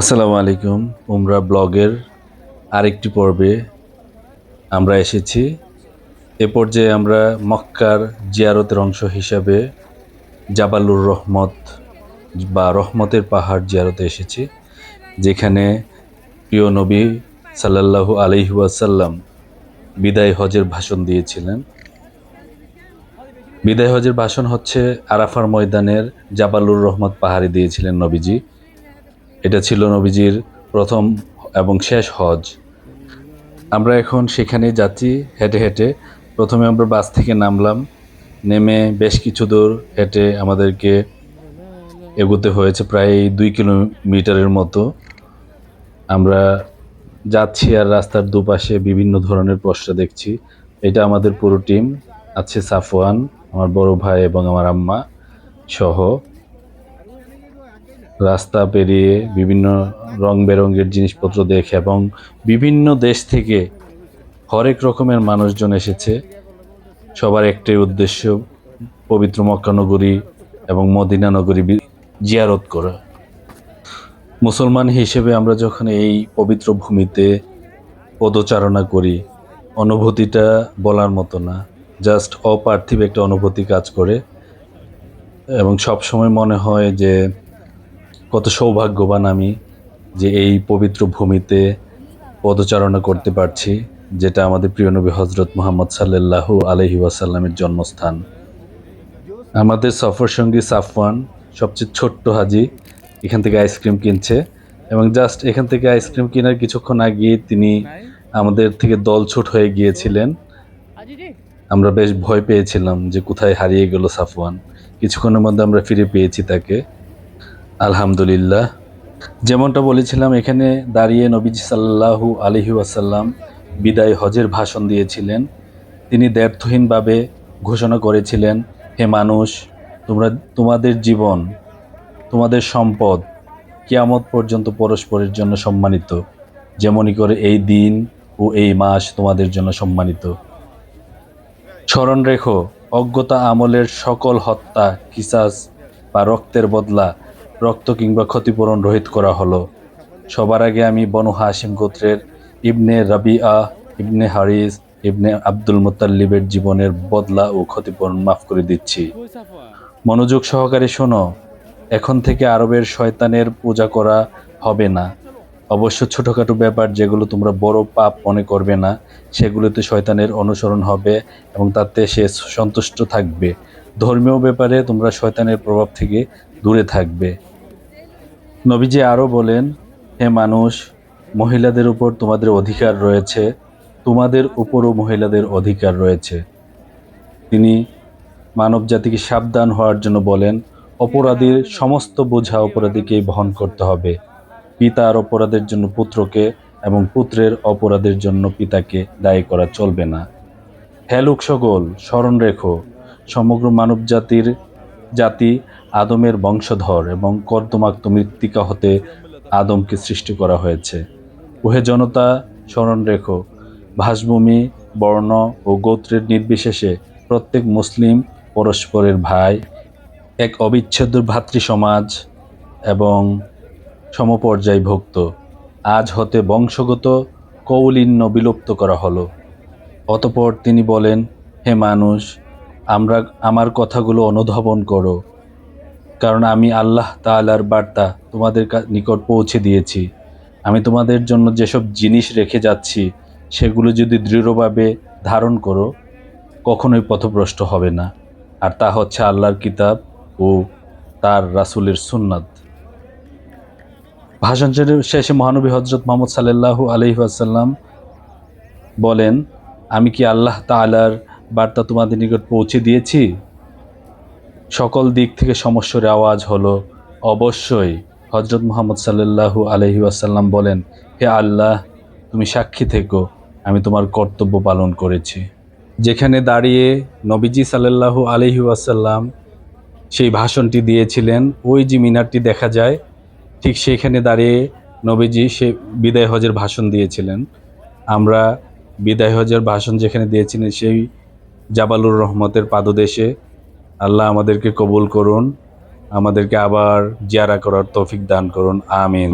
আসসালামু আলাইকুম। উমরা ব্লগের আরেকটি পর্বে আমরা এসেছি। এ পর্যায়ে আমরা মক্কার জিয়ারতের অংশ হিসাবে জাবালুর রহমত বা রহমতের পাহাড় জিয়ারতে এসেছি, যেখানে প্রিয় নবী সাল্লাল্লাহু ওয়াসাল্লাম বিদায় হজের ভাষণ দিয়েছিলেন। বিদায় হজের ভাষণ হচ্ছে আরাফার ময়দানের জাবালুর রহমত পাহাড়ে দিয়েছিলেন নবীজি। এটা ছিল নবীজির প্রথম এবং শেষ হজ। আমরা এখন সেখানে যাচ্ছি, হেঁটে হেঁটে। প্রথমে আমরা বাস থেকে নামলাম, নেমে বেশ কিছু দূর হেঁটে আমাদেরকে এগোতে হয়েছে, প্রায় দুই কিলোমিটারের মতো। আমরা যাচ্ছি আর রাস্তার দুপাশে বিভিন্ন ধরনের পোস্টার দেখছি। এটা আমাদের পুরো টিম আছে সাফওয়ান, আমার বড় ভাই এবং আমার আম্মা সহ। রাস্তা পেরিয়ে বিভিন্ন রং বেরঙের জিনিসপত্র দেখে এবং বিভিন্ন দেশ থেকে হরেক রকমের মানুষজন এসেছে। সবার একটাই উদ্দেশ্য, পবিত্র মক্কা নগরী এবং মদিনা নগরী জিয়ারত করা। মুসলমান হিসেবে আমরা যখন এই পবিত্র ভূমিতে পদচারণা করি, অনুভূতিটা বলার মতো না। জাস্ট অপার্থিব একটা অনুভূতি কাজ করে এবং সব সময় মনে হয় যে কত সৌভাগ্যবান আমি যে এই পবিত্র ভূমিতে পদচারণা করতে পারছি, যেটা আমাদের প্রিয় নবী হজরত মোহাম্মদ সাল্লাল্লাহু আলহি ওয়াসাল্লামের জন্মস্থান। আমাদের সফর সঙ্গী সাফওয়ান সবচেয়ে ছোট্ট হাজি, এখান থেকে আইসক্রিম কিনছে এবং জাস্ট এখান থেকে আইসক্রিম কেনার কিছুক্ষণ আগে তিনি আমাদের থেকে দল দলছুট হয়ে গিয়েছিলেন। আমরা বেশ ভয় পেয়েছিলাম যে কোথায় হারিয়ে গেল সাফওয়ান। কিছুক্ষণের মধ্যে আমরা ফিরে পেয়েছি তাকে। আলহামদুলিল্লাহ। যেমনটা বলেছিলাম, এখানে দাঁড়িয়ে নবীজ সাল্লাহু আলহি ওয়াসাল্লাম বিদায় হজের ভাষণ দিয়েছিলেন। তিনি দ্ব্যর্থহীনভাবে ঘোষণা করেছিলেন, হে মানুষ, তোমরা, তোমাদের জীবন, তোমাদের সম্পদ কিয়ামত পর্যন্ত পরস্পরের জন্য সম্মানিত। যেমনই করে এই দিন ও এই মাস তোমাদের জন্য সম্মানিত। স্মরণ রেখো, অজ্ঞতা আমলের সকল হত্যা, কিসাস বা রক্তের বদলা রক্ত কিংবা ক্ষতিপূরণ রহিত করা হলো। সবার আগে আমি বনু হাসিম গোত্রের ইবনে রাবিআ, ইবনে হারিস, ইবনে আব্দুল মুতাল্লিবের জীবনের বদলা ও ক্ষতিপূরণ মাফ করে দিচ্ছি। মনোযোগ সহকারে শোনো, এখন থেকে আরবের শয়তানের পূজা করা হবে না। অবশ্য ছোটোখাটো ব্যাপার যেগুলো তোমরা বড় পাপ মনে করবে না, সেগুলোতে শয়তানের অনুসরণ হবে এবং তাতে সে সন্তুষ্ট থাকবে। ধর্মীয় ব্যাপারে তোমরা শয়তানের প্রভাব থেকে দূরে থাকবে। নবীজি আরও বলেন, হে মানুষ, মহিলাদের উপর তোমাদের অধিকার রয়েছে, তোমাদের উপরও মহিলাদের অধিকার রয়েছে। তিনি মানব জাতিকে সাবধান হওয়ার জন্য বলেন, অপরাধীর সমস্ত বোঝা অপরাধীকেই বহন করতে হবে। পিতার অপরাধের জন্য পুত্রকে এবং পুত্রের অপরাধের জন্য পিতাকে দায়ী করা চলবে না। হ্যালুক সকল স্মরণ রেখো, সমগ্র মানব জাতির জাতি আদমের বংশধর এবং কর্দমাক্ত মৃত্তিকা হতে আদমকে সৃষ্টি করা হয়েছে। উহে জনতা, স্মরণ রেখো ভাসভূমি বর্ণ ও গোত্রের নির্বিশেষে প্রত্যেক মুসলিম, পরস্পরের ভাই, এক অবিচ্ছেদ্য ভ্রাতৃ সমাজ এবং সমপর্যায় ভুক্ত। আজ হতে বংশগত কৌলিন্য বিলুপ্ত করা হলো। অতপর তিনি বলেন, হে মানুষ, আমরা, আমার কথাগুলো অনুধাবন করো কারণ আমি আল্লাহ তাআলার বার্তা তোমাদের নিকট পৌঁছে দিয়েছি। আমি তোমাদের জন্য যেসব জিনিস রেখে যাচ্ছি, সেগুলো যদি দৃঢ়ভাবে ধারণ করো, কখনোই পথভ্রষ্ট হবে না। আর তা হচ্ছে আল্লাহর কিতাব ও তার রাসূলের সুন্নাত। ভাষণ শেষে- মহানবী হজরত মোহাম্মদ সাল্লাল্লাহু আলহি আসাল্লাম বলেন, আমি কি আল্লাহ তাআলার বার্তা তোমাদের নিকট পৌঁছে দিয়েছি? সকল দিক থেকে সমস্যার আওয়াজ হলো, অবশ্যই হজরত মোহাম্মদ সাল্লাল্লাহু আলহি আসাল্লাম বলেন, হে আল্লাহ, তুমি সাক্ষী থেকো, আমি তোমার কর্তব্য পালন করেছি। যেখানে দাঁড়িয়ে নবীজি সাল্লাল্লাহু আলহি আসাল্লাম সেই ভাষণটি দিয়েছিলেন, ওই যে মিনারটি দেখা যায়, ঠিক সেখানে দাঁড়িয়ে নবীজি সে বিদায় হজের ভাষণ দিয়েছিলেন। আমরা বিদায় হজের ভাষণ যেখানে দিয়েছিলেন সেই জাবালুর রহমতের পাদদেশে আল্লাহ আমাদেরকে কবুল করুন আমাদেরকে আবার জিয়ারা করার তৌফিক দান করুন আমিন।